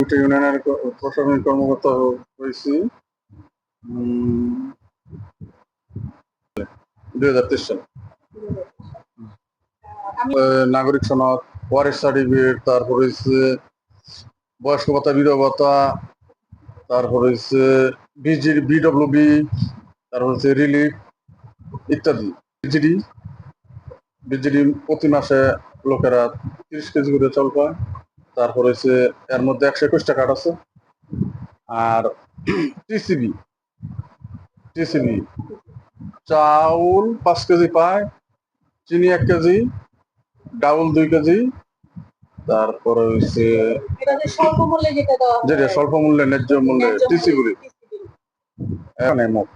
দুটো ইউনিয়নের প্রশাসনিক কর্মকর্তা হয়েছি। দুই হাজার তেইশ সালে। নাগরিক সনদ ওয়ারিশ সার্টিফিকেট তারপর হচ্ছে বয়স্ক ভাতা বিধবা ভাতা তারপর হচ্ছে বিজি বিডব্লিউবি তারপর হচ্ছে রিলিফ ইত্যাদি। বিজিডি বিজিডি প্রতি মাসে লোকেরা তিরিশ কেজি করে চাল পায়। তারপর হচ্ছে এর মধ্যে একশো একুশ একুশটা কার্ড আছে। আর টিসিবি টিসিবি চাউল পাঁচ কেজি পায় চিনি এক কেজি ডাউল দুই কেজি তারপরে হচ্ছে যেটা স্বল্প মূল্যে ন্যায্য মূল্যে ন্যায্য টিসি গুলি মূল্যে TCB এখানে মোট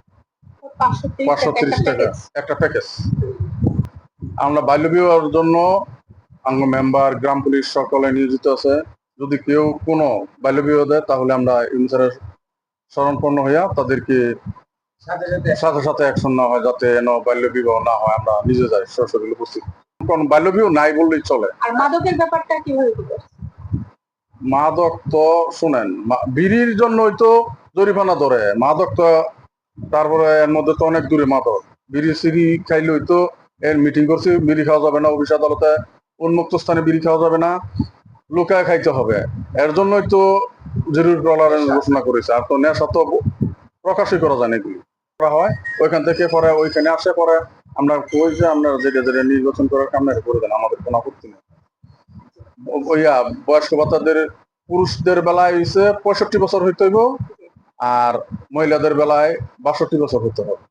পাঁচশো তিরিশ টাকা একটা প্যাকেজ আমরা বাল্য বিবাহের জন্য আঙ্গ মেম্বার গ্রাম পুলিশ সকলে নিয়োজিত আছে। যদি কেউ কোনো বাল্য বিবাহ দেয় তাহলে আমরা ইনসারের স্মরণপন্ন হইয়া তাদেরকে সাথে সাথে অ্যাকশন না হয় যাতে যেন বাল্য বিবাহ না হয়। আমরা নিজে যাই সরাসরি উপস্থিত। কারণ বাল্য বিবাহ নাই বললেই চলে। আর মাদকের ব্যাপারটা কীভাবে মাদক তো শুনেন মা- বিড়ির জন্যই তো জরিমানা ধরে। মাদক তো তারপরে এর মধ্যে তো অনেক দূরে মাদক। বিড়ি সিড়ি খাইলেই তো এর মিটিং করছি বিড়ি খাওয়া যাবে না অফিস আদালতে। উন্মুক্ত স্থানে বিড়ি খাওয়া যাবে না, লুকায় খাইতে হবে। এর জন্যই তো জরুরি টলারেন্স ঘোষণা করেছে। আর তো নেশা তো প্রকাশই করা যায় এগুলি। করা হয়, ওইখান থেকে পরে, ওইখানে আসে পরে আমরা কই যে আমরা যেটা যেটা নির্বাচন করার কামনা করে দেন, আমাদের কোনো আপত্তি নেই। বয়স্ক ভাতাদের পুরুষদের বেলায় হইছে পঁয়ষট্টি বছর হইতে হইব, আর মহিলাদের বেলায় বাষট্টি বছর হইতে হবে।